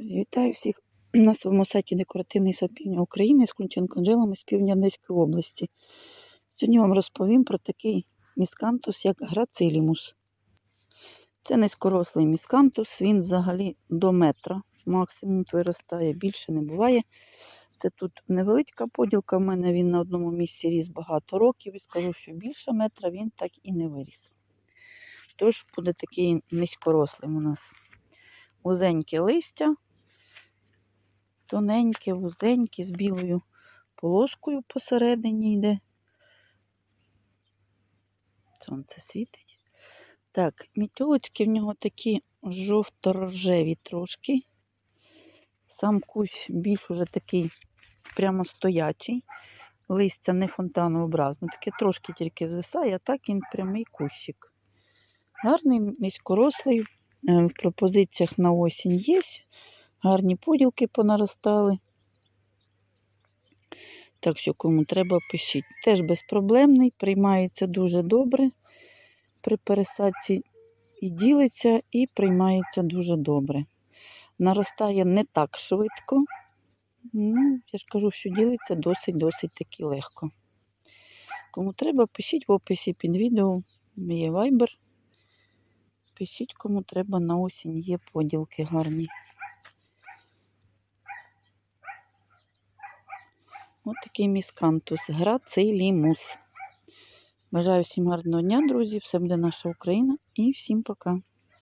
Вітаю всіх на своєму сайті Декоративний сад Півдня України з Кунченко Анджелами з півдня Одеської області. Сьогодні вам розповім про такий міскантус, як грацилімус. Це низькорослий міскантус, він взагалі до метра максимум виростає, більше не буває. Це тут невеличка поділка, в мене він на одному місці ріс багато років і скажу, що більше метра він так і не виріс. Тож буде такий низькорослим у нас вузеньке листя, тоненьке, вузеньке, з білою полоскою посередині йде. Сонце світить. Так, мітьолочки в нього такі жовто-рожеві трошки. Сам кущ більш уже такий прямо стоячий. Листя не фонтанообразне, таке трошки тільки звисає, а так він прямий кущик. Гарний, низькорослий, Е, в пропозиціях на осінь є. Гарні поділки понаростали. Так що, кому треба, пишіть. Теж безпроблемний, приймається дуже добре. При пересадці і ділиться, і приймається дуже добре. Наростає не так швидко. Ну, я ж кажу, що ділиться досить-досить таки легко. Кому треба, пишіть в описі під відео. Є Viber. Пишіть, кому треба на осінь, є поділки гарні. Ось такий міскантус, грацилімус. Бажаю всім гарного дня, друзі. Все буде наша Україна і всім пока.